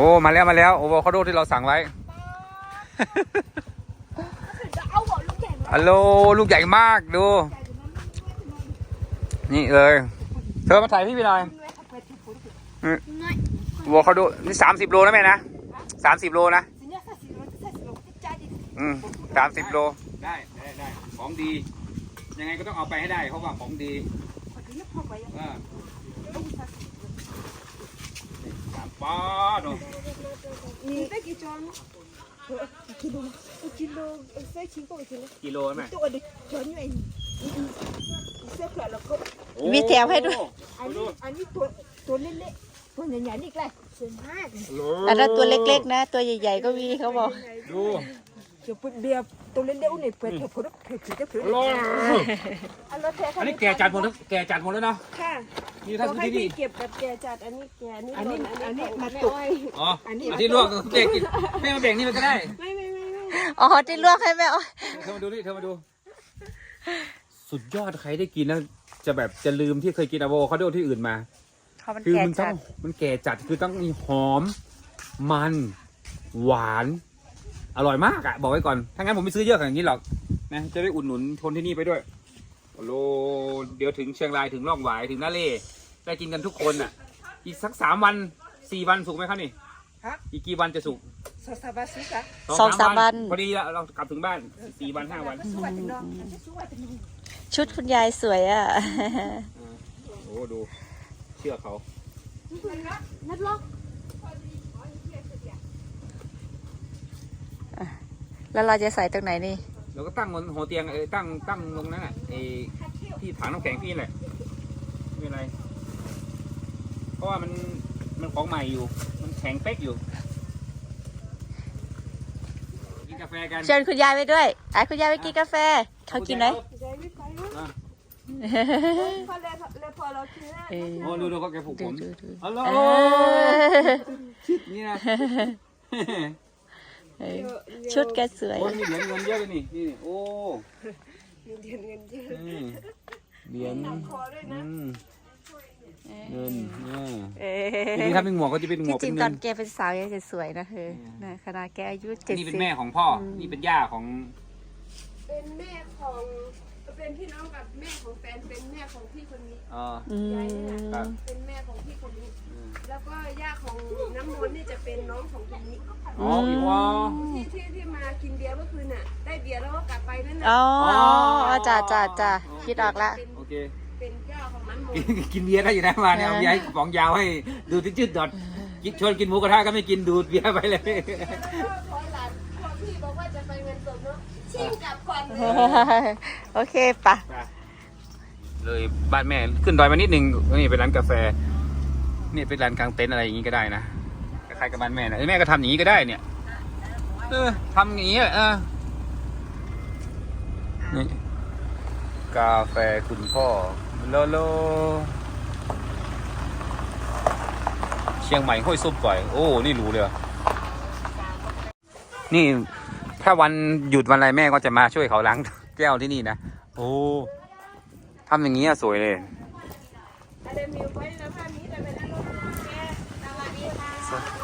อ้มาแล้วมาแล้วโอโวคาโดที่เราสั่งไว้จะเอาหัวลูกใหญ่มาฮัลโหลลูกใหญ่มากดู นี่เลยเธอมาถ่ายพี่พี่หน่อยโอโวคาโดนี่สามสิบโลนะแม่นะสามสิบโลนะอืมสามสิบโลได้ได้ได้ของดี ยังไงก็ต้องเอาไปให้ได้เพราะว่าของดีเออ สามป้อดูนี่ได้กี่จานกิโลกิโลใส่ชิ้นก็ไปกิโลกิโลไหมตัวเด็กจานอยู่ไอ้เสื้อเผื่อแล้วก็มีแถวให้ด้วยอันนี้อันนี้ตัวตัวเล็กๆตัวใหญ่ๆนี่แหละสวยมากอันนั้นตัวเล็กๆนะ ตัวใหญ่ๆก็มีเขาบอกดู เดี๋ยวเบียร์ตัวเล็กๆนี่เปิดเถอะเผื่อเผื่อเผื่อเผื่ออันนี้แท้อันนี้แก่จัดหมดแล้วแก่จัดหมดแล้วเนาะค่ะนี่ถ้าต้องซื้อให้ที่นี่พี่เก็บกับแกจัดอันนี้แกนี่อันนี้อันนี้มาตกอ๋ออัอันนนี้นี้ลวกเด็กกินแม่มาแบ่งนี่มันก็ได้ไม่ไม่ไม่ไม่อ๋อที่ลวกให้แม่อ้อเธอมาดูนี่เธอมาดู สุดยอดใครได้กินแล้วจะแบบจะลืมที่เคยกินอะโวคาโดที่อื่นมาเขามันคือแก่มันต้จัองดมันแก่จัดคือต้องมีหอม มัน หวาน อร่อยมากอะบอกไว้ก่อน ถ้างั้นผมไม่ซื้อเยอะขนาดนี้หรอกนะจะได้อุดหนุนคนที่นี่ไปด้วยโอ้โหเดี๋ยวถึงเชียงรายถึงร่องหวายถึงนาเล่ได้กินกันทุกคนอะอีกสักสามวันสี่วันสุกไหมครับนี่ฮะ อีกกี่วันจะสุกสซาบาซิกะสองสามวัน พอดีแล้วเรากลับถึงบ้านสี่วันห้าวันสวัสดีน้องสวัสดีน้องชุดคุณยายสวยอะ โอ้ดู เชื่อเขานัดล็อก แล้วเราจะใส่ตรงไหนนี่ เราก็ตั้งบนหัวเตียงเออตั้งตั้งตรงนั้นอะไอ้ที่ถังน้ำแข็งพี่แหละไม่เป็นไร เพราะว่ามันมันของใหม่อยู่ มันแข็งเป๊กอยู่กินกาแฟกันเชิญคุณยายไปด้วยไอ้คุณยายไปกินกาแฟ เขากินไหมใจไม่ไปนะอะพอแล้วแล้วพอเราคิดว่าเออโอ้ดูดูเขาแกผูกผดูมดูดูฮัลโหลเออนี่นะ เออชุดแกสวย โอ้ยมีเหรียญเงินเยอะเลยนี่นี่โอ้เงินเดือนเงินเดือนอืมเหรียญคอด้วยอืนะมเงินอ่าเอทีอนี้ถ้าเป็นหมวกก็จะเป็นหมที่วกจริเป็งนตเงิอนนแกเป็นสาวยังจะสวยนะเธอนะขนาดแกอายุเจ็ดนี่เป็นสิบแม่ของพ่อ นี่เป็นย่าของ เป็นแม่ของเป็นพี่น้องกับแม่ของแฟนเป็นแม่ของพี่คนนี้อ่าอืมครับเป็นแม่ของพี่คนนี้ แล้วก็ย่าของ น้ำมนต์นี่จะเป็นน้องของคนนี้อ๋ออีกวอที่ที่ที่มากินเบียร์เมื่อคืนน่ะ ได้เบียร์แล้วก็กลับไปนั่นน่ะอ๋ออ๋อจ้าจ้าจ้าคิดออกละ เป็นโอเค เป็นเจ้าของน้ำมนกินต์กินเบียร์ได้อยู่นะมาเนี่ยเอาเบียร์ให้กระป๋องยาวให้ดูที่จืดดอดกินชวนกินหมูกระทะก็ไม่กินดูดเบียร์ไปเลยแล้วก็ขอหลานพอพี่บอกว่าจะไปเงินสดเนาะชิ่งกลับก่อนเลย โอเคปะเลยบ้านแม่ขึ้นดอยมานิดนึงนี่เป็นร้านกาแฟนี่เป็นร้านกลางเต็นท์อะไรอย่างงี้ก็ได้นะค ล้ายๆกับบ้านแม่นะเอ้ยแม่ก็ทำอย่างนี้ก็ได้เนี่ย เออทำอย่างนี้แหละเออนี่กาแฟคุณพ่อโลโล เชียงใหม่ห้วยส้มปล่อย โอ้ นี่รู้เลยว่ะนี่ ถ้าวันหยุดวันอะไรแม่ก็จะมาช่วยเขาล้างแก้วที่นี่นะ โอ้ทำอย่างนี้อะสวยเลยอะไรมีไว้แล้วผ้านี้แต่เป็นอารมณ์แม่สวัสดีค่ะนี่รอง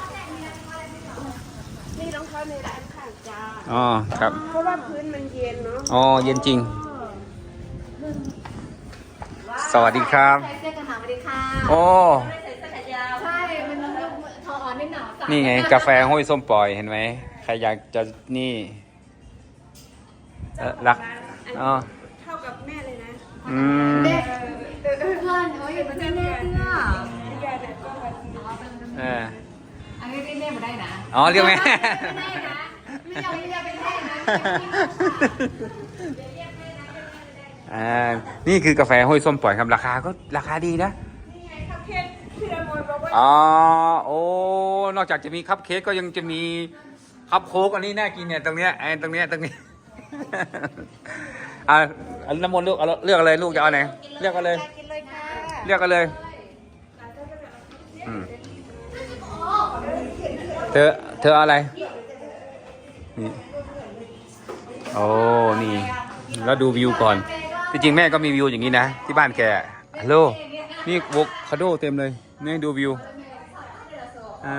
เท้าในร้านข้างจ้าอ๋อครับ เพราะว่าพื้นมันเย็นเนาะอ๋อเย็นจริง สวัสดีครับ ใส่เสื้อกันหนาวสวัสดีค่ะโอ้ไม่ได้ใส่เสื้อแขนยาวใช่ มันลูกทออ่อนนิดหน่อยนี่ไง กาแฟห้วยส้มปล่อยเห็นไหมใครอยากจะนี่เอ่อรักอ๋อเท่ากับแม่เลยนะอืมเพื่อนโอ้ยมันจะแน่เสื้อยายแบบก็แบบ เอออันนี้เรียกแม่มาได้นะ อ๋อเรียกไหมไม่ได้นะไม่ยอมไม่ยอมเป็นแม่นะอ่า นี่คือกาแฟห้วยส้มปล่อยครับราคาก็ราคาดีนะ นี่ไงครับเค้กพี่ละมนบอกว่าอ๋อ โอ้ นอกจากจะมีคัพเค้กก็ยังจะมีคัพโค้กอันนี้น่ากินเนี่ยตรงเนี้ยไอ้ตรงเนี้ยตรงนี้ อ่าอันน้ำมนต์ลูกเอาเลือกอะไรลูกจะเอาไหนเลือกกันเลย กินเลยค่ะ เลือกกันเลย ธอ เธออะไร นี่ โอ้ นี่ แล้วดูวิวก่อน ที่จริงแม่ก็มีวิวอย่างนี้นะ ที่บ้านแกฮัลโหล นี่วกคาโดเต็มเลย นี่ดูวิว อ่า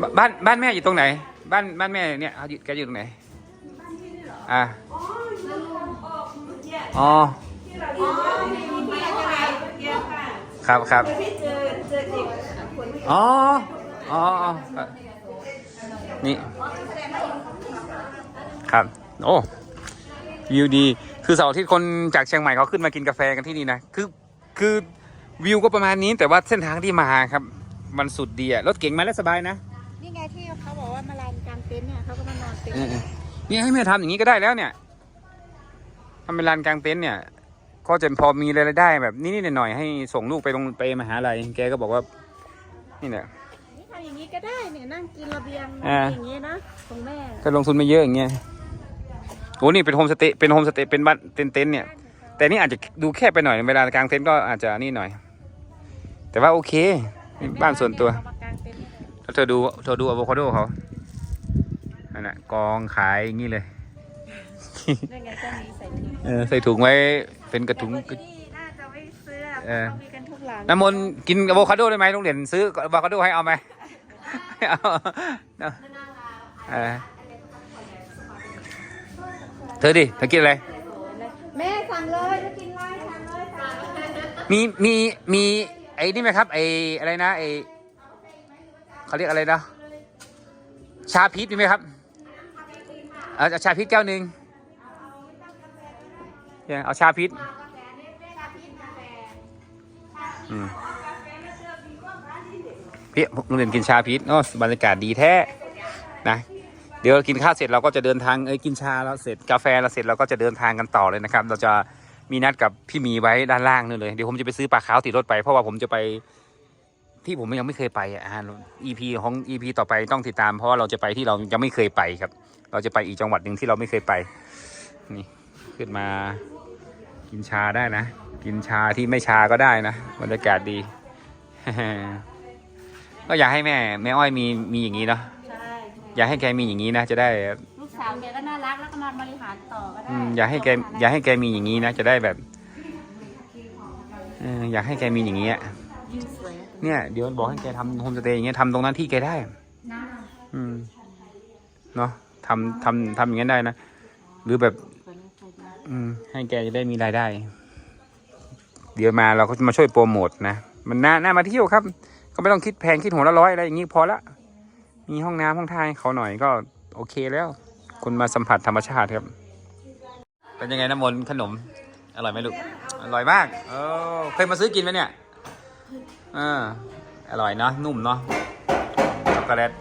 บบ้านบ้านแม่อยู่ตรงไหน บ้านบ้านแม่เนี่ยเขาอยู่แกอยู่ตรงไหน อ่าอ๋อครับครับ อ๋อ อ๋ออ๋อนี่ ครับ โอ้ วิวดี คือเสาร์อาทิตย์คนจากเชียงใหม่เขาขึ้นมากินกาแฟกันที่นี่นะ คือ คือวิวก็ประมาณนี้ แต่ว่าเส้นทางที่มาครับ มันสุดดีอะรถเก๋งมาแล้วสบายนะ นี่ไงที่เขาบอกว่ามาลานกลางเต็นท์เนี่ยเขาก็มานอนเต็นเอท์อๆเนี่ยให้แม่ทำอย่างนี้ก็ได้แล้วเนี่ยทำเป็นลานกลางเต็นท์เนี่ยก็จะพอมีรายได้แบบนิดๆหน่อยๆให้ส่งลูกไปโรงไปมหาลัยแกก็บอกว่า นี่แหละนี่ทำอย่างนี้ก็ได้เนี่ยนั่งกินระเบียงอ่าอย่างนี้นะของแม่ก็ลงทุนไม่เยอะอย่างเงี้ยโอ้นี่เป็นโฮมสเตย์เป็นโฮมสเตย์เป็นบ้านเต็นท์ๆเนี่ย แต่นี่อาจจะดูแคบไปหน่อยเวลากลางเต็นท์ก็อาจจะนี่หน่อย แต่ว่าโอเคนี่บ้านส่วนตัวเอามากางเต็นท์ให้เลยแล้วเธอดูเธอดูอะโวคาโดเขานั่นน่ะกองขายอย่างนี้เลยนั่นไงเจ้านี้ใส่ถุงเออใส่ถุงไว้เป็นกระถุงแต่คนที่นี่น่าจะไม่ซื้ออะเออ เขามีกันทุกหลังน้ำมนต์กินอะโวคาโดได้ไหมลุงเด่นซื้ออะโวคาโดให้เอาไหมไม่เอาเนอะเออเธอดิเธอกินอะไร แม่สั่งเลยจะกินอะไรสั่งเลยสั่งเลยมีมีมีไอ้นี่ไหมครับไอ้อะไรนะไอ้เขาเรียกอะไรนะชาพีชมีไหมครับเอาเอาชาพีชแก้วหนึ่งเนี่ยเอาชาพีช อืมพี่ลุงเด่นกินชาพีชโอ้บรรยากาศดีแท้นะเดี๋ยวกินข้าวเสร็จเราก็จะเดินทางเอ้ยกินชาแล้วเสร็จกาแฟเราเสร็จเราก็จะเดินทางกันต่อเลยนะครับ เราจะมีนัดกับพี่หมีไว้ด้านล่างนู่นเลยเดี๋ยวผมจะไปซื้อปลาขาวติดรถไปเพราะว่าผมจะไปที่ผมยังไม่เคยไปอะ EP ของ EP ต่อไปต้องติดตามเพราะว่าเราจะไปที่เรายังไม่เคยไปครับ เราจะไปอีกจังหวัดหนึ่งที่เราไม่เคยไป นี่ขึ้นมากินชาได้นะ กินชาที่ไม่ชาก็ได้นะบรรยากาศดี ก็อยากให้แม่ แม่อ้อยมีมีอย่างนี้เนาะใช่อยากให้แกมีอย่างนี้นะจะได้ลูกสาวแกก็น่ารักแล้วก็มาบริหารต่อก็ได้อืมอยากให้แกอยากให้แกมีอย่างนี้นะจะได้แบบเอออยากให้แกมีอย่างนี้อะยิ่งสวยเนี่ยเดี๋ยวบอกให้แกทำโฮมสเตย์อย่างเงี้ยทำตรงนั้นที่แกได้ น่าอืมเนาะทำทำทำอย่างนั้นได้นะหรือแบบ สวยนะใส่ดีอืมให้แกจะได้มีรายได้ เดี๋ยวมาเราก็จะมาช่วยโปรโมทนะ มันน่าน่ามาเที่ยวครับ ก็ไม่ต้องคิดแพงคิดหัวละร้อยอะไรอย่างงี้พอละ มีห้องน้ำห้องท่าให้เขาหน่อยก็โอเคแล้ว คุณมาสัมผัสธรรมชาติครับ เป็นยังไงน้ำมนต์ขนม อร่อยไหมลูก อร่อยมาก เออเคยมาซื้อกินไหมเนี่ยเอออร่อยเนาะนุ่มเนาะช็อกโกแลต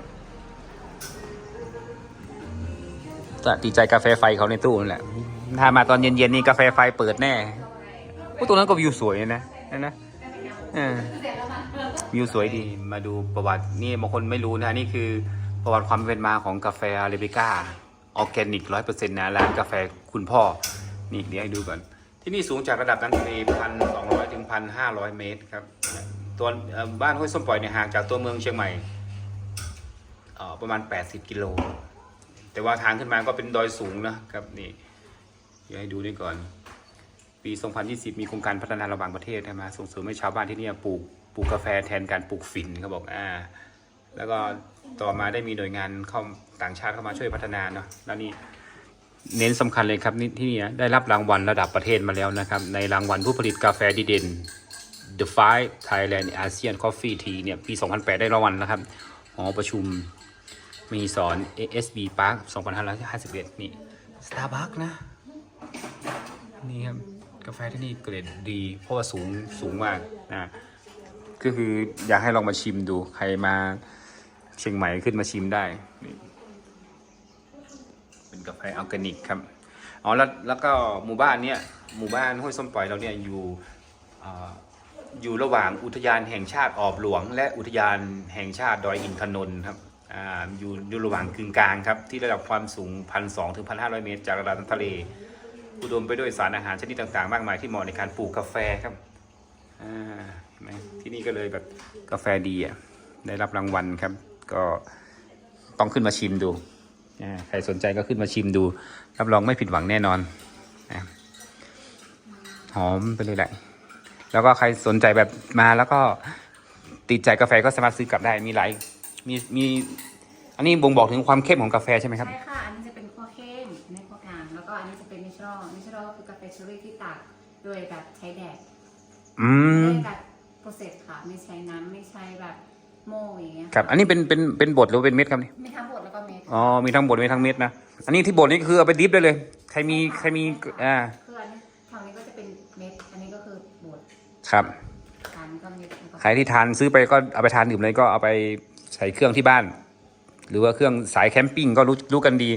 จะติดใจกาแฟไฟเขาในตู้นั่นแหละ ถ้ามาตอนเย็นๆนี่กาแฟไฟเปิดแน่ โอ้ตรงนั้นก็วิวสวยนะนั่นะเออวิวสวยดีมาดูประวัตินี่บางคนไม่รู้นะนี่คือประวัติความเป็นมาของกาแฟอาราบิก้าออร์แกนิกร้อยเปอร์เซ็นต์นะร้านกาแฟคุณพ่อ นี่เดี๋ยวให้ดูก่อน ที่นี่สูงจากระดับน้ำทะเลพันสองร้อยถึงพันห้าร้อยเมตรครับตัวบ้านห้วยส้มปล่อยเนี่ยห่างจากตัวเมืองเชียงใหม่ประมาณ 80 กิโล แต่ว่าทางขึ้นมาก็เป็นดอยสูงนะครับนี่เดี๋ยวให้ดูนี่ก่อน ปี 2020 มีโครงการพัฒนาระหว่างประเทศนะมาส่งเสริมให้ชาวบ้านที่นี่ปลูกปลูกกาแฟแทนการปลูกฝิ่นเขาบอกอ่าแล้วก็ต่อมาได้มีหน่วยงานเข้าต่างชาติเข้ามาช่วยพัฒนาเนาะแล้วนี่เน้นสำคัญเลยครับนี่ที่นี่ได้รับรางวัลระดับประเทศมาแล้วนะครับ ในรางวัลผู้ผลิตกาแฟดีเด่น The Five Thailand ASEAN Coffee Tea เนี่ยปี 2008 ได้รางวัลนะครับหอประชุมมีสอน ASB Park 2551 นี่ Starbucks นะ นี่ครับ กาแฟที่นี่เกรดดี เพราะว่าสูงสูงมากนะก็คืออยากให้ลองมาชิมดู ใครมาเชียงใหม่ขึ้นมาชิมได้ เป็นกาแฟออร์แกนิกครับอ๋อแล้วแล้วก็หมู่บ้านเนี้ยหมู่บ้านห้วยส้มปล่อยเราเนี่ยอยู่อ่อยู่ระหว่างอุทยานแห่งชาติออบหลวง และอุทยานแห่งชาติดอยอินทนนท์ครับอ่าอยู่อยู่ระหว่างกึ่งกลางครับที่ระดับความสูงพันสองถึงพันห้าร้อยเมตรจากระดับน้ำทะเล อุดมไปด้วยสารอาหารชนิดต่างๆ มากมายที่เหมาะในการปลูกกาแฟครับที่นี่ก็เลยแบบกาแฟดีอะได้รับรางวัลครับ ก็ต้องขึ้นมาชิมดูใครสนใจก็ขึ้นมาชิมดู รับรองไม่ผิดหวังแน่นอนหอมไปเลยแหละแล้วก็ใครสนใจแบบมาแล้วก็ติดใจกาแฟก็สามารถซื้อกลับได้มีหลายมีมีอันนี้บ่งบอกถึงความเข้มของกาแฟใช่ไหมครับใช่ค่ะอันนี้ รลก็คือกาแฟเชอรี่ที่ตากโดยแบบใช้แดดอืมไม่ได้แบบโปรเซสค่ะไม่ใช้น้ำไม่ใช้แบบโม่อย่างเงี้ยครับ อันนี้เป็นเป็นเป็นบดหรือเป็นเม็ดครับนี่มีทั้งบดแล้วก็เม็ดอ๋อมีทั้งบดมีทั้งเม็ดนะอันนี้ที่บดนี่คือเอาไปดิฟได้เลย ใครมีใครมีอ่าคืออันนี้ทางนี้ก็จะเป็นเม็ดอันนี้ก็คือบดครับอันนี้ก็เม็ดแล้วก็ใครที่ทานซื้อไปก็เอาไปทานดื่มเลยก็เอาไปใส่เครื่องที่บ้าน หรือว่าเครื่องสายแคมปิ้งก็รู้รู้กันดี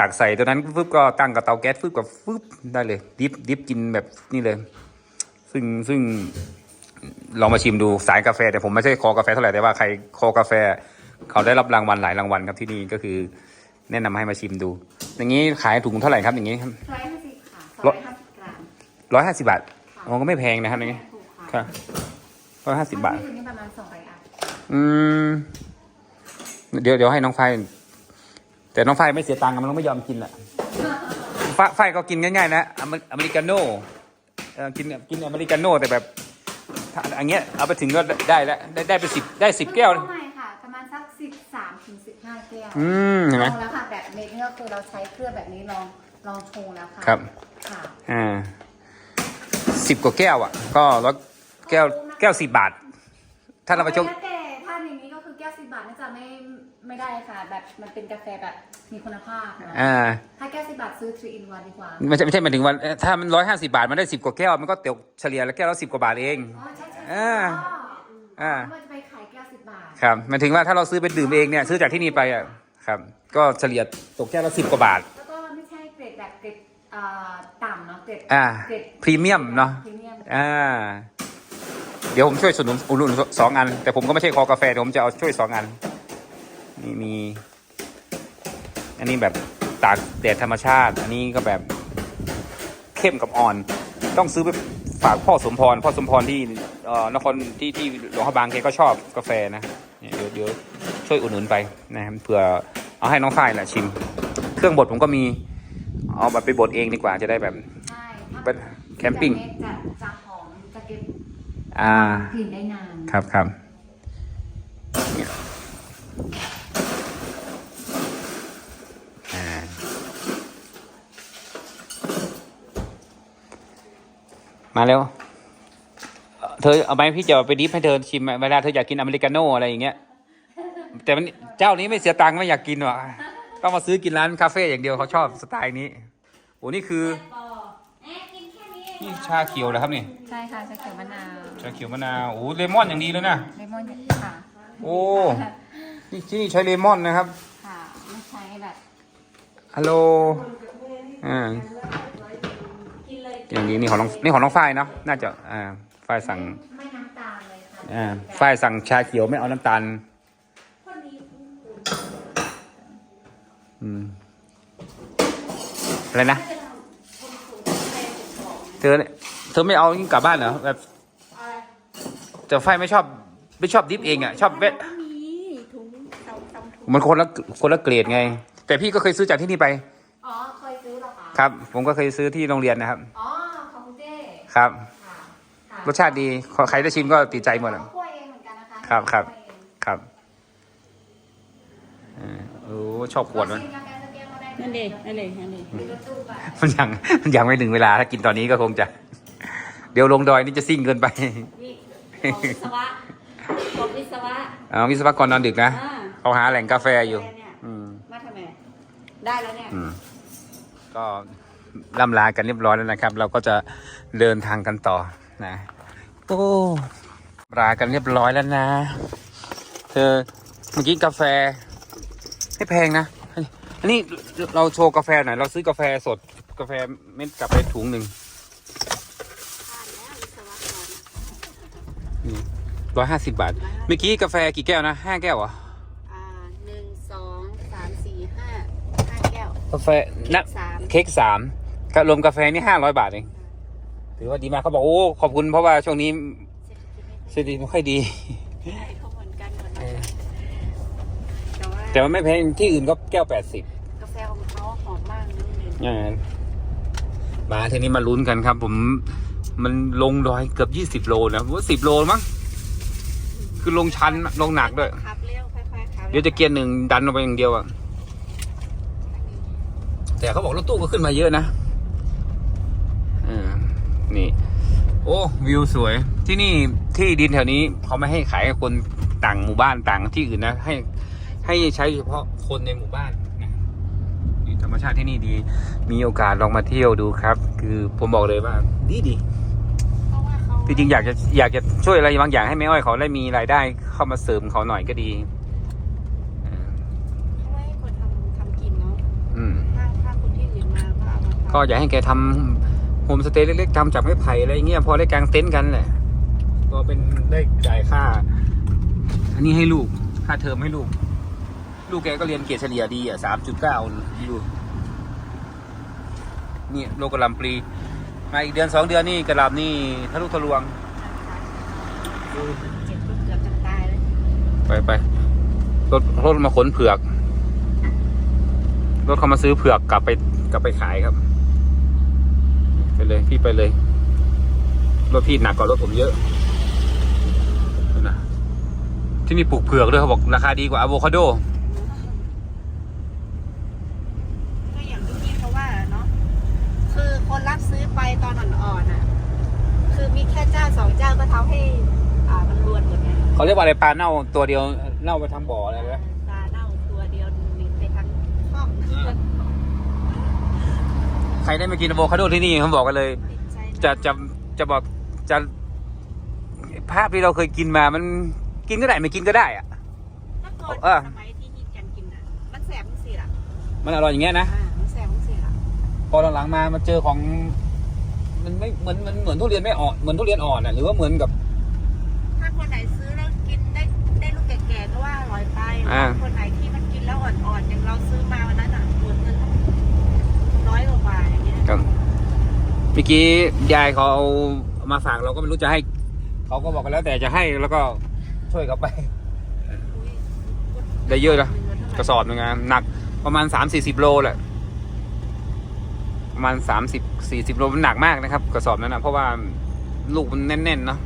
ตักใส่ตัวนั้นฟึบก็ตั้งกับเตาแก๊สฟึบกับฟึบได้เลย ดิฟดิฟกินแบบนี่เลย ซึ่งซึ่งลองมาชิมดูสายกาแฟ แต่ผมไม่ใช่คอกาแฟเท่าไหร่แต่ว่าใครคอกาแฟ เขาได้รับรางวัลหลายรางวัลครับที่นี่ก็คือ แนะนำให้มาชิมดู อย่างนี้ขายถุงเท่าไหร่ครับอย่างนี้ร้อยห้าสิบค่ะสองลร้ดอยห้าสิบกรัมร้อยห้าสิบบาทค่ะอ๋อก็ไม่แพงนะครับอย่างนี้ถูกค่ะครับร้อยห้าสิบบาทมันนี่ประมาณสองร้อยอัพอืมเดี๋ยวเดี๋ยวให้น้องไฟ แต่น้องไฟไม่เสียตังค์อะมันต้องไม่ยอมกินแหละไฟไฟก็กินง่ายๆนะอเมอเมริกาโน่เออกินกินอเมริกาโน่แต่แบบถ้าอันเงี้ยเอาไปถึงก็ได้แล้วได้ได้ไปสิบได้สิบแก้วไม่ค่ะประมาณสักสิบสามถึงสิบห้าแก้วอืมเห็นไหมลองแล้วค่ะแบบเม็ดนี่ก็คือเราใช้เครื่องแบบนี้ลองลองชงแล้วค่ะครับค่ะอ่าสิบกว่าแก้วอะ ก็แล้วแก้วแก้วสิบบาท ถ้าเราไปชงแล้วแต่ถ้าอย่างนี้ก็คือแก้วสิบบาทน่าจะไม่ ไม่ได้ค่ะ แบบมันเป็นกาแฟแบบมีคุณภาพเนาะอ่าถ้าแก้วสิบบาทซื้อ3 in 1ดีกว่าไม่ใช่ไม่ใช่หมายถึงว่าเอ่อถ้ามันร้อยห้าสิบาท มันได้สิบกว่าแก้ว มันก็เตียวเฉลี่ยแล้วแก้วละสิบกว่าบาทเอง อ๋อใช่ใช่อ่า อ่ามันจะไปขายแก้วสิบบาท ครับหมายถึงว่าถ้าเราซื้อไปดื่มเองเนี่ย ซื้อจากที่นี่ไปอะ ครับ ก็เฉลี่ยตกแก้วละสิบกว่าบาท แล้วก็ไม่ใช่เกรดแบบเกรดเอ่อต่ำเนาะเกรดอ่า เกรดพรีเมียมเนาะ พรีเมียมอ่า เดี๋ยวผมช่วยสนุนอุดหนุนสองอัน แต่ผมก็ไม่ใช่คอกาแฟเดี๋ยวผมจะเอาช่วยสองอัน นี่มี อันนี้แบบตากแดดธรรมชาติ อันนี้ก็แบบเข้มกับอ่อน ต้องซื้อไปฝากพ่อสมพร พ่อสมพรที่เอ่อนครที่ที่หลวงพระบางแกก็ชอบกาแฟนะเนี่ยเดี๋ยวเดี๋ยวช่วยอุดหนุนไปนะครับเผื่อเอาให้น้องฝ้ายแหละชิม เครื่องบดผมก็มีเอาแบบไปบดเองดีกว่าจะได้แบบใช่ถ้าเป็นแคมปิ้งจะจะหอมจะเก็บอ่ากลิ่นได้นาน ครับครับเนี่ย มาเร็วเอ่อเธอเอาไหมพี่จะเอาไปดิฟให้เธอชิมเวลาเธออยากกินอเมริกาโน่อะไรอย่างเงี้ย แต่มันเจ้านี้ไม่เสียตังค์ไม่อยากกินหรอกต้องมาซื้อกินร้านคาเฟ่อย่างเดียวเขาชอบสไตล์นี้โอ้นี่คือนี่ชาเขียวเหรอครับนี่ ใช่ค่ะชาเขียวมะนาว ชาเขียวมะนาว โอ้เลมอนอย่างดีเลยนะ เลมอนค่ะ โอ้ นี่ที่นี่ใช้เลมอนนะครับ ค่ะ ไม่ใช้แบบฮัลโหลอ่า อย่างนี้นี่ของน้องนี่ของน้องฝ้ายเนาะน่าจะอ่าฝ้ายสั่งไม่น้ำตาลเลยค่ะอ่าฝ้ายสั่งชาเขียวไม่เอาน้ำตาลอืมอะไรนะเธอเนี่ยเธอไม่เอากลับบ้านเหรอแบบแต่ฝ้ายไม่ชอบไม่ชอบดิฟเองอะชอบเวะมีถุงเตาตำถุงมันคนละคนละเกรดไง แต่พี่ก็เคยซื้อจากที่นี่ไป อ๋อเคยซื้อเหรอคะครับ ผมก็เคยซื้อที่โรงเรียนนะครับ อ๋อของ คุณเจ้ครับ ค่ะค่ะรสชาติดีขอใครได้ชิมก็ติดใจหมดอะคั่วเองเหมือนกันนะคะครับครับ คั่วเองครับเออโอ้ชอบขวดลอมังนชิมกาแฟสเปียงมาได้นั่นเองนั่นเองนั่นเองมีรถตู้ป่ะมันยังมันยังไม่ถึงเวลาถ้ากินตอนนี้ก็คงจะ เดี๋ยวลงดอยนี่จะซิ่งเกินไปนี่ของวิศวะของวิศวะเอาวิศวกรนอนดึกนะอ่าเขาหาแหล่งกาแฟอยู่ เนี่ยอืมมาทำไมได้แล้วเนี่ย อืมก็ ล่ำลากันเรียบร้อยแล้วนะครับ เราก็จะเดินทางกันต่อนะโอ้ลากันเรียบร้อยแล้วนะ เธอเมื่อกี้กาแฟไม่แพงนะอันนี้เราโชว์กาแฟหน่อยเราซื้อกาแฟสดกาแฟเม็ดกลับไปถุงหนึ่งร้อยห้าสิบบาท เมื่อกี้กาแฟกี่แก้วนะห้าแก้วเหรอ อ่าหนึ่งสองสามสี่ห้าห้าแก้วกาแฟนะสามเค้กสามก็รวมกาแฟนี่ห้าร้อยบาทเองถือว่าดีมากเขาบอกโอ้ขอบคุณเพราะว่าช่วงนี้เศรษฐกิจไม่ค่อยดีใช่เขาเหมือนกันเหมือนกันแต่ว่าแต่ว่าไม่แพงที่อื่นก็แก้วแปดสิบกาแฟของเขาหอมมากนะเลยมาทีนี้มาลุ้นกันครับ ผมมันลงดอยเกือบยี่สิบโลนะว่าสิบโลมั้งคือลงชันลงหนักด้วย ขับเร็วค่อยๆขับเดี๋ยวจะเกียร์หนึ่งดันลงไปอย่างเดียวอะ แต่เขาบอกรถตู้ก็ขึ้นมาเยอะนะอ่านี่ โอ้วิวสวย ที่นี่ที่ดินแถวนี้เขาไม่ให้ขายให้คนต่างหมู่บ้านต่างที่อื่นนะ ให้ให้ใช้เฉพาะคนในหมู่บ้านนะนี่ธรรมชาติที่นี่ดี มีโอกาสลองมาเที่ยวดูครับ คือผมบอกเลยว่า ดีดีเพราะว่าเขาจริงๆอยากจะอยากจะช่วยอะไรบางอย่างให้แม่อ้อยเขาได้มีรายได้เข้ามาเสริมเขาหน่อยก็ดีอ่า เขาไม่ให้คนทำทำกินเนาะ อืม ถ้าถ้าคนที่อื่นมา ก็อยากให้แกทำโฮมสเตย์เล็กๆทำจากไม้ไผ่อะไรเงี้ยพอได้กางเต็นท์กันแหละก็เป็นได้จ่ายค่า อันนี้ให้ลูกค่าเทอมให้ลูก ลูกแกก็เรียนเกรดเฉลี่ยดีอะสามจุดเก้าดูนี่โลกระลำปลีมาอีกเดือนสองเดือนนี่กระลำนี่ทะลุทะลวงไปไปรถรถมาขนเผือก รถเขามาซื้อเผือกกลับไปกลับไปขายครับ ไปเลยพี่ไปเลยรถพี่หนักกว่ารถผมเยอะนะที่นี่ปลูกเผือกด้วยเขาบอกราคาดีกว่าอะโวคาโดก็อย่างที่พี่เขาว่าเนาะคือคนรับซื้อไปตอนอ่อนๆอะ คือมีแค่เจ้าสองเจ้าก็ทำให้ อ่ามันรวนหมดไงเขาเรียกว่าอะไรปลาเน่าตัวเดียวเน่าไปทำบ่ออะไรนะปลาเน่าตัวเดียวหนีไปทั้งห้อง ใค รได้มากินอะโวคาโดที่นี่เขาบอกกันเลยติดใจจะจะจะบอกจะภาพที่เราเคยกินมามันกินก็ได้ไม่กินก็ได้อะเมื่อก่อนเออสมัยที่ฮิตกันกินอะมันแสบมันเสียอะมันอร่อยอย่างเงี้ยนะอ่ามันแสบมันเสียอะพอหลังๆมามาเจอของ มันไม่เหมือนมันเหมือนทุเรียนไม่อ่อนเหมือนทุเรียนอ่อนอะหรือว่าเหมือนกับ ถ้าคนไหนซื้อแล้วกินได้ได้ลูกแก่ๆก็ว่าอร่อยไปอ่าคนไหนที่มันกินแล้วอ่อนๆอย่างเราซื้อมาวันนั้นอะหมดเงินร้อยกว่าบาทอย่างเงี้ย ครับเมื่อกี้ยายเขาเอามาฝากเราก็ไม่รู้จะให้เขาก็บอกกันแล้วแต่จะให้แล้วก็ช่วยเขาไป ได้เยอะนะกระสอบหนึงนะหนักประมาณสามสี่สิบโลแหละประมาณสามสิบสี่สิบโลมันหนักมากนะครับ กระสอบนั้นนะเพราะว่าลูกมันแน่นๆเนาะ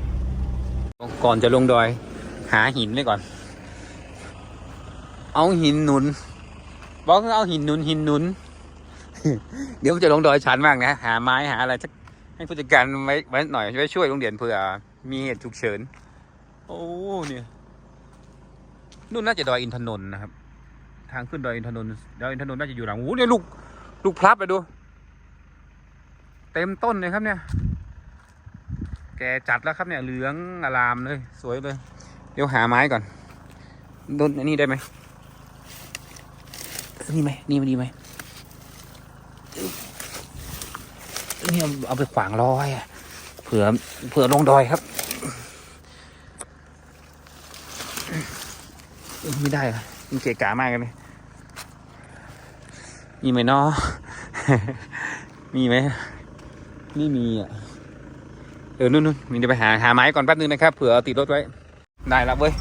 ก่อนจะลงดอย หาหินไว้ก่อน เอาหินหนุนบอกเอาหินหนุนหินหนุน เดี๋ยวจะลงดอยชันมากนะ หาไม้หาอะไรสักให้ผู้จัดการไว้ไว้หน่อยไว้ช่วยโรงเรียนเผื่อ มีเหตุฉุกเฉิน โอ้เนี่ยนู่นน่าจะดอยอินทนนท์นะครับ ทางขึ้นดอยอินทนนท์ดอยอินทนนท์น่าจะอยู่หลังโอ้เนี่ยลูกลูกพลับไปดู เต็มต้นเลยครับเนี่ย แกจัดแล้วครับเนี่ยเหลืองอลามเลย สวยเลย เดี๋ยวหาไม้ก่อนโดนอันนี้ได้ไหมนี่ไหมนี่มันดีไหม นี่เอาเอาไปขวางรอยเผื่อเผื่อลงดอยครับ ไม่ได้อมันเกะกะมากเลยมีไหมเนาะมีไหมไม่มีอะเออนู่นนู่นมีเดี๋ยวไปหาหาไม้ก่อนแป๊บนึงนะครับเผื่อติดรถไว้ ได้แล้วเว้ย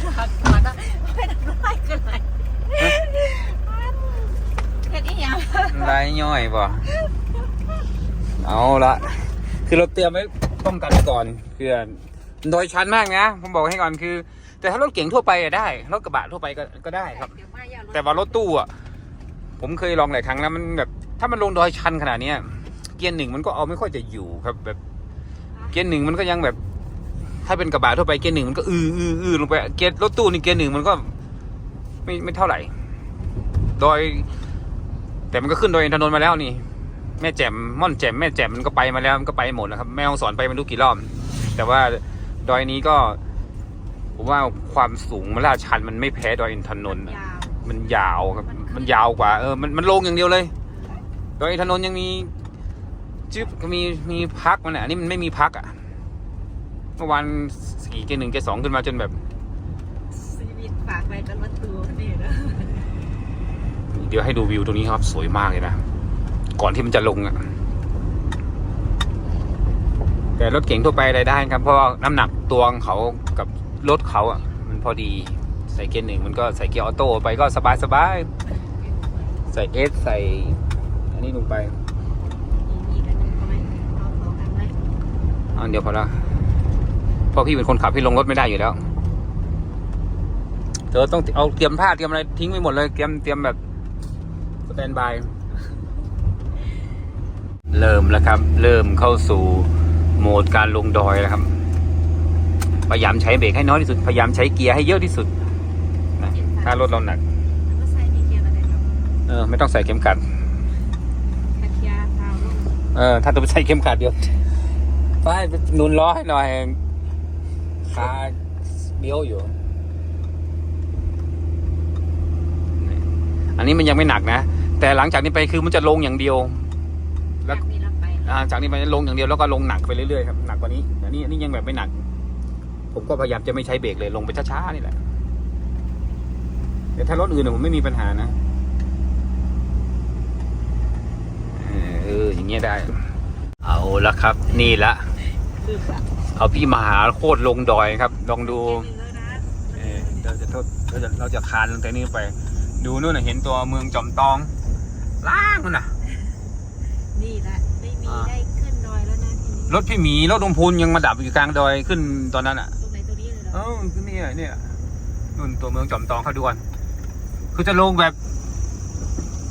หัวต้องไม่ต้องไล่กันเลยเฮ็ดอีหยัง่อยป่เอาละคือเราเตรียมไว้ป้องกันก่อนคือโดยชันมากนะผมบอกให้ก่อนคือ แต่ถ้ารถเก๋งทั่วไปอะได้รถกระบะทั่วไปก็ก็ได้ครับ แต่ว่ารถตู้อะผมเคยลองหลายครั้งแล้วมันแบบ ถ้ามันลงดอยชันขนาดเนี้ยเกียร์หนึ่งมันก็เอาไม่ค่อยจะอยู่ครับ แบบ เกียร์หนึ่งมันก็ยังแบบ ถ้าเป็นกระบะทั่วไปเกียร์หนึ่งมันก็อืออืออือลงไปเกียร์รถตู้นี่เกียร์หนึ่งมันก็ ไม่ไม่เท่าไหร่ดอย แต่มันก็ขึ้นดอยอินทนนท์มาแล้วนี่ แม่แจ่มม่อนแจ่มแม่แจ่มมันก็ไปมาแล้วมันก็ไปหมดแล้วครับแม่ฮ่องสอนไปไม่รู้กี่รอบ แต่ว่าดอยนี้ก็ผมว่าความสูงมันลาดชันมันไม่แพ้ดอยอินทนนท์อะยาวมันยาวครับ มันยาวกว่าเออมันมันลงอย่างเดียวเลยโดยถนนยังมีจึ๊บก็มีมีพักมันอะอันนี้มันไม่มีพักอะเมื่อวานสี่เกยร์หนึ่งเกยร์สองขึ้นมาจนแบบชีวิตฝากไว้กับรถตู้นี่นะ เดี๋ยวให้ดูวิวตรงนี้ครับสวยมากเลยนะ ก่อนที่มันจะลงอะ แต่รถเก๋งทั่วไปอะไรได้ครับ เพราะน้ำหนักตัวของเขากับรถเขาอะ มันพอดีใส่เกียร์หนึ่งมันก็ใส่เกียร์ออโต้ไปก็สบายสบายใส่เอสใส่ อันนี้ลงไปมีกันหนึ่งก็ไหมเอาสองอันไหมอันเดียวพอละเพราะพี่เป็นคนขับพี่ลงรถไม่ได้อยู่แล้วเธอต้องเอาเตรียมผ้าเตรียมอะไรทิ้งไปหมดเลยเตรียมเตรียมแบบ สแตนบาย เริ่มแล้วครับ เริ่มเข้าสู่โหมดการลงดอยแล้วครับ พยายามใช้เบรกให้น้อยที่สุด พยายามใช้เกียร์ให้เยอะที่สุดนะถ้ารถเราหนัก แล้วก็ใส่มีเกียร์อะไรครับเออ ไม่ต้องใส่เข็มขัดแคทยาเท้าลงเออ ถ้าต้องไปใส่เข็มขัดเดียวไปไปหนุนล้อให้หน่อยขาเบี้ยวอยู่ อันนี้มันยังไม่หนักนะ แต่หลังจากนี้ไปคือมันจะลงอย่างเดียว แล้วจากนี้รับไปอ่าจากนี้ไปลงอย่างเดียวแล้วก็ลงหนักไปเรื่อยๆครับหนักกว่านี้ อันนี้อันนี้ยังแบบไม่หนัก ผมก็พยายามจะไม่ใช้เบรกเลยลงไปช้าๆนี่แหละแต่ถ้ารถอื่นน่ะผมไม่มีปัญหานะเออเอออย่างเงี้ยได้ เอาละครับ นี่ละคือแบบเอาพี่มหาโคตรลงดอยครับ ลองดูเกียร์หนึ่งแล้วนะเออเราจะทดเราจะเราจะคานลงแต่นี้ไป ดูนู่นนะเห็นตัวเมืองจอมตอง ล่างนู่นน่ะ นี่แหละไม่มีอ่าได้ขึ้นดอยแล้วนะทีนี้รถพี่หมีรถลงพูนยังมาดับอยู่กลางดอยขึ้นตอนนั้นอะตรงไหนตรงนี้เลยเหรเอออคือนี่เนี่ยนู่นตัวเมืองจอมตองเขาดูกันคือจะลงแบบ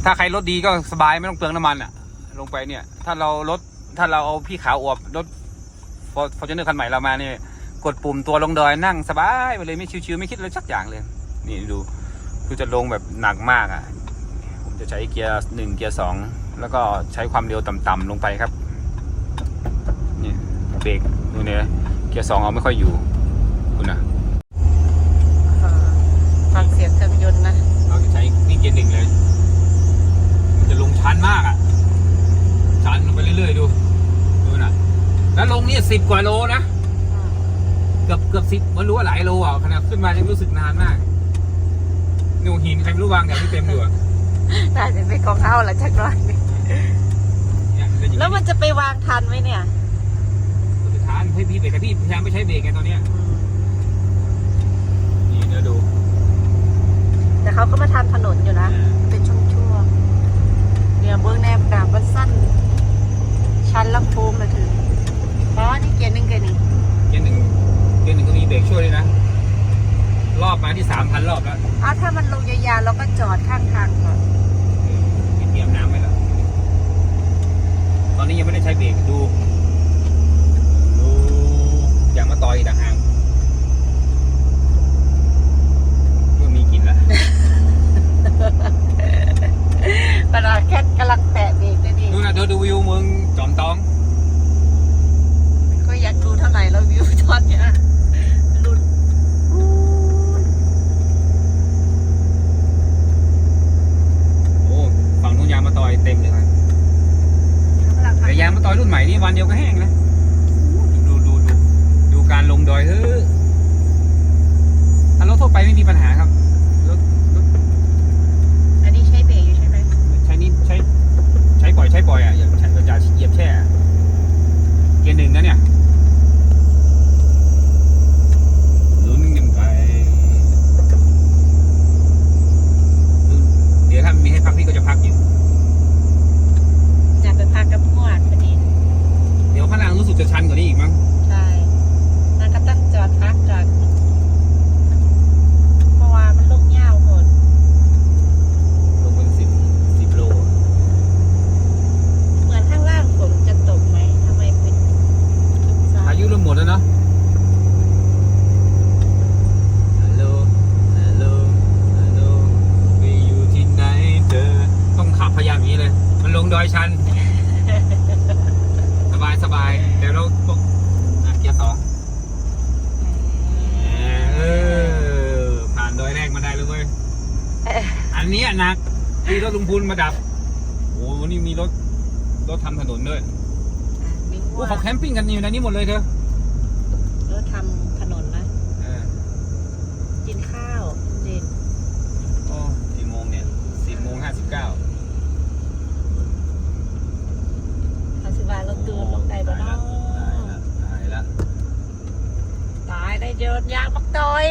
ถ้าใครรถดีก็สบายไม่ต้องเปลืองน้ำมันอะ ลงไปเนี่ย ถ้าเรารถถ้าเราเอาพี่ขาวอวบรถฟอร์จูเนอร์คันใหม่เรามาเนี่ยกดปุ่มตัวลงดอยนั่งสบายไปเลยไม่ชิวๆไม่คิดอะไรสักอย่างเลย นี่ดู คือจะลงแบบหนักมากอะ ผมจะใช้เกียร์หนึ่งเกียร์สองแล้วก็ใช้ความเร็วต่ำๆลงไปครับ นี่เบรกดูเนี่ยเกียร์สองเอาไม่ค่อยอยู่คุณนะฟังเสียงเครื่องยนต์นะ เราจะใช้นี่เกียร์หนึ่งเลย มันจะลงชันมากอะ ชันลงไปเรื่อยๆดู ดูนะแล้วลงนี่สิบกว่าโลนะ เกือบเกือบสิบไม่รู้ว่าหลายโลอะขนาดขึ้นมายังรู้สึกนานมาก หนูหินใครไม่รู้วางแถวที่เต็มอยู่อะน่าจะเป็นของเอาละจักหน่อย เนี่ยเป็นอย่างแล้วมันจะไปวางทันไหมเนี่ย สุดท้ายให้พี่เบรกแต่พี่พยายามไม่ใช้เบรกไงตอนเนี้ยนี่เดี๋ยวดูแต่เขาก็มาทำถนนอยู่นะ เป็นช่วงๆเนี่ยเบื้องแนบกราบว่าสั้น ชันลำโพงมาถึงอ๋อนี่เกียร์หนึ่งเกียร์หนึ่งเกียร์หนึ่งเกียร์หนึ่งก็มีเบรกช่วยด้วยนะ รอบมาที่สามพันรอบแล้วอ้าวถ้ามันลงยาวๆเราก็จอดข้างทางก่อนเตรียมน้ำไว้แล้วตอนนี้ยังไม่ได้ใช้เบรกดูดูอย่างมาต่อยอีกต่างหากเริ่มมีกลิ่นแล้ว ขนาดแค่กำลังแตะเบรกเลยดิ ดูนะเธอดูวิวเมืองจอมตอง ไม่ค่อยอยากดูเท่าไหร่แล้ววิวตอนเนี้ยลุ้น โอ้ฝั่งนู้นยางมาต่อยเต็มเลยครับ กำลัง แต่ยางมาต่อยรุ่นใหม่นี่วันเดียวก็แห้งนะดูดูดูดูการลงดอยเฮ้ยถ้ารถทั่วไปไม่มีปัญหาครับรถรถ อันนี้ใช้เบรกอยู่ใช่ไหม ใช้นี่ใช้ใช้ปล่อยใช้ปล่อยอะอย่าใช้อย่าเหยียบแช่อะเกียร์หนึ่งนะเนี่ยลุ้นกันไปลุ้นเดี๋ยวถ้ามีให้พักพี่ก็จะพักอยู่ อยากไปพักกับหมวดพอดี เดี๋ยวข้างล่างรู้สึกจะชันกว่านี้อีกมั้ง ใช่นั่นก็ต้องจอดพักก่อนเพราะว่ามันลงยาวโหด ลงเป็นสิบสิบโล เหมือนข้างล่างฝนจะตกไหมทำไมเป็นครึ้มฟ้า อายุเริ่มหมดแล้วเนาะฮัลโหลฮัลโหลฮัลโหลไปอยู่ที่ไหนเธอต้องขับพยายามอย่างนี้เลย มันลงดอยชัน สบายสบายเดี๋ยวเราต้องอะเกียร์สองเออ ผ่านดอยแรกมาได้เลยเว้ย เอ๊ะ อันเนี้ยหนักมีรถลุงพูนมาดับ โอ้โหนี่มีรถ รถทำถนนด้วย มิง โอ้ ว่า เขาแคม ปิ้งกันอยู่ในนี้หมดเลยเธอรถทำถนนนะเออกินข้าวเด็กโอ้กี่โมงเนี่ยสิบโมงห้าสิบเก้าอาสิบาเราตื่นลงได้บ่เนาะตายละตายได้เยอะยากปักตอย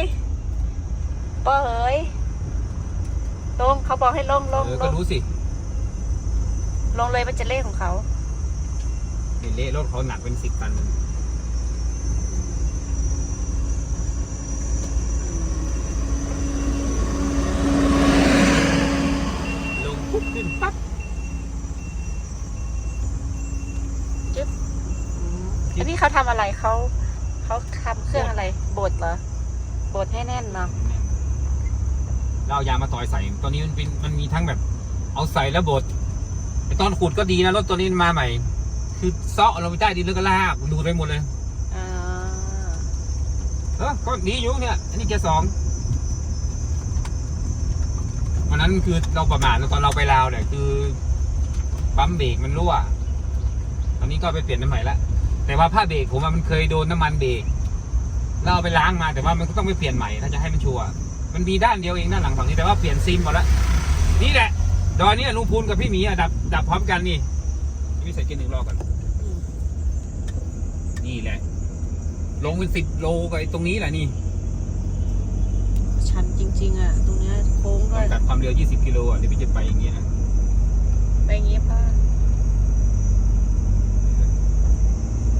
เป้เฮ้ยลงเขาบอกให้ลงลงเออลก็งรู้สิ ลงเลยมันจะเลขของเขานี่ เละรถเขาหนักเป็นสิบตันลงปุ๊บขึ้นปั๊บจึ๊บอันนี้เขาทำอะไรเขาเขาทำเครื่องอะไรบดเหรอบดให้แน่นเนาะแล้เอายางมาต่อยใส่ ตอนนี้มันเป็นมันมีทั้งแบบ เอาใส่แล้วบดตอนขุดก็ดีนะรถตัวนี้มาใหม่ เซาะลงไปใต้ดินแล้วก็ลากดูดไปหมดเลยอ่าเออก็ดีอยู่เนี่ย อันนี้เกียร์สองวันนั้นคือเราประมาทตอนเราไปลาวเนี่ยคือปั๊มเบรกมันรั่วตอนนี้ก็ไปเปลี่ยนน้ำใหม่ละแต่ว่าผ้าเบรกผมว่ามันเคยโดนน้ำมันเบรกเราเอาไปล้างมาแต่ว่ามันก็ต้องไปเปลี่ยนใหม่ถ้าจะให้มันชัวร์มันมีด้านเดียวเองด้านหลังฝั่งนี้แต่ว่าเปลี่ยนซีนหมดแล้วนี่แหละดอยนี้ลุงพูนกับพี่หมีอะดับดับพร้อมกันนี่พี่ใส่เกียร์หนึ่งรอก่อน นี่แหละ ลงเป็นสิบโลกับไอ้ตรงนี้แหละนี่ชันจริง ๆ อะ ตรงเนี้ยโค้งด้วยตัดความเร็ว 20 กิโลอะเดี๋ยวพี่จะไปอย่างเงี้ยนะไปอย่างงี้ป่ะ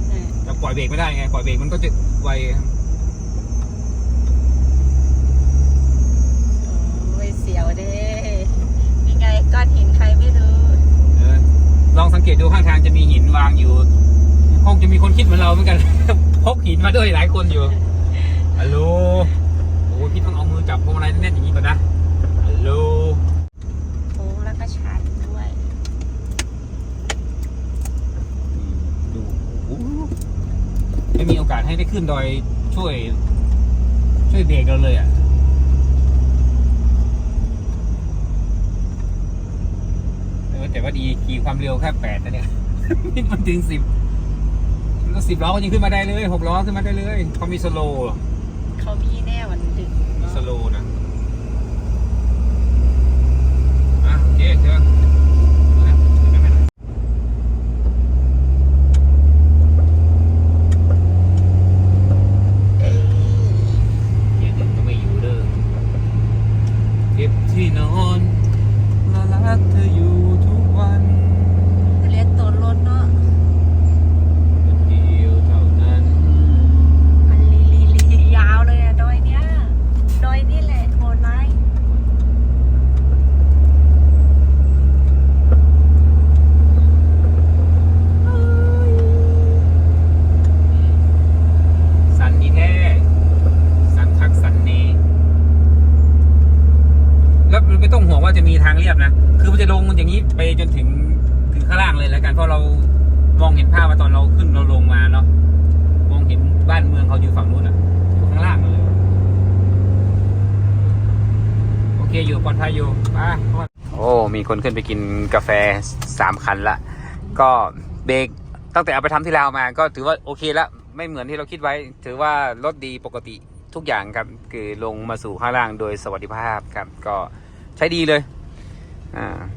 เนี่ยแต่ปล่อยเบรกไม่ได้ไง ปล่อยเบรกมันก็จะไวโอ้ยเสียวเด้ยังไงก้อนหินใครไม่รู้ เออลองสังเกตดูข้างทางจะมีหินวางอยู่ คงจะมีคนคิดเหมือนเราเหมือนกัน พกหินมาด้วยหลายคนอยู่ฮัลโหลโอ้ยพี่ต้องเอามือจับพวงมาลัยแน่นๆอย่างนี้ก่อนนะฮัลโหลโค้งแล้วก็ชันด้วยดูโอ้โหไม่มีโอกาสให้ได้ขึ้นดอยช่วย ช่วยเบรกเราเลยอะเออแต่ว่าดีขี่ความเร็วแค่แปดนะเนี่ยนี่มันถึงสิบ แล้วสิบล้อก็ยังขึ้นมาได้เลยหกล้อขึ้นมาได้เลยเขามีสโลว์เขามีแน่วันดึกมีสโลว์นะ อะโอเคเจอแล้วเดี๋ยวไม่เป็นไร เอ้ย เย็นก็ไม่อยู่เด้อเก็บที่นอนและรักเธออยู่ทุกวัน เรียกตัวรถเนาะ คนเดียวเท่านั้น มันลีลีลียาวเลยอะดอยเนี้ย ดอยนี่แหละโหดไหม สันนี่แท้ สันคักสันเนแล้วไม่ต้องห่วงว่าจะมีทางเรียบนะ คือมันจะลงอย่างนี้ไปจนถึงถึงข้างล่างเลยแล้วกัน เพราะเรามองเห็นภาพว่าตอนเราขึ้นเราลงมาเนาะ มองเห็นบ้านเมืองเขาอยู่ฝั่งนู้นอะ อยู่ข้างล่างเลย โอเคอยู่ปลอดภัยอยู่ไปโอ้ มีคนขึ้นไปกินกาแฟ สามคันละ ก็เบรกตั้งแต่เอาไปทำที่ลาวมา ก็ถือว่าโอเคละไม่เหมือนที่เราคิดไว้ ถือว่ารถดีปกติทุกอย่างครับ คือลงมาสู่ข้างล่างโดยสวัสดิภาพครับ ก็ใช้ดีเลย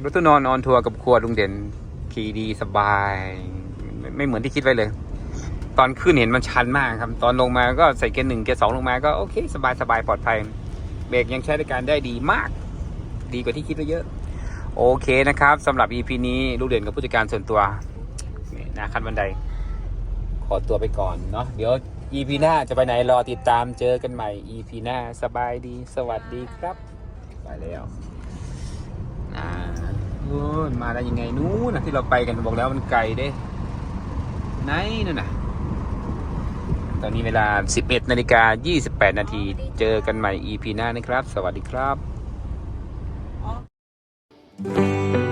รถตู้นอนออนทัวร์กับครัวลุงเด่นขี่ดีสบายไม่ไม่เหมือนที่คิดไว้เลย ตอนขึ้นเห็นมันชันมากครับ ตอนลงมาก็ใส่เกียร์หนึ่งเกียร์สองลงมาก็โอเค สบายสบายปลอดภัยเบรกยังใช้ในการได้ดีมาก ดีกว่าที่คิดไว้เยอะ โอเคนะครับสำหรับ EP นี้ลูกเด่นกับผู้จัดการส่วนตัวนี่นะขั้นบันได ขอตัวไปก่อนเนาะเดี๋ยว EP หน้าจะไปไหนรอติดตามเจอกันใหม่ EP หน้าสบายดีสวัสดีครับไปแล้วอ่าโอ้มาได้ยังไงนู้นนะที่เราไปกันบอกแล้วมันไกลเด้ไหนนั่นน่ะตอนนี้เวลา 11นาฬิกา28 นาที เจอกันใหม่ EP หน้านะครับ สวัสดีครับ อ๋อ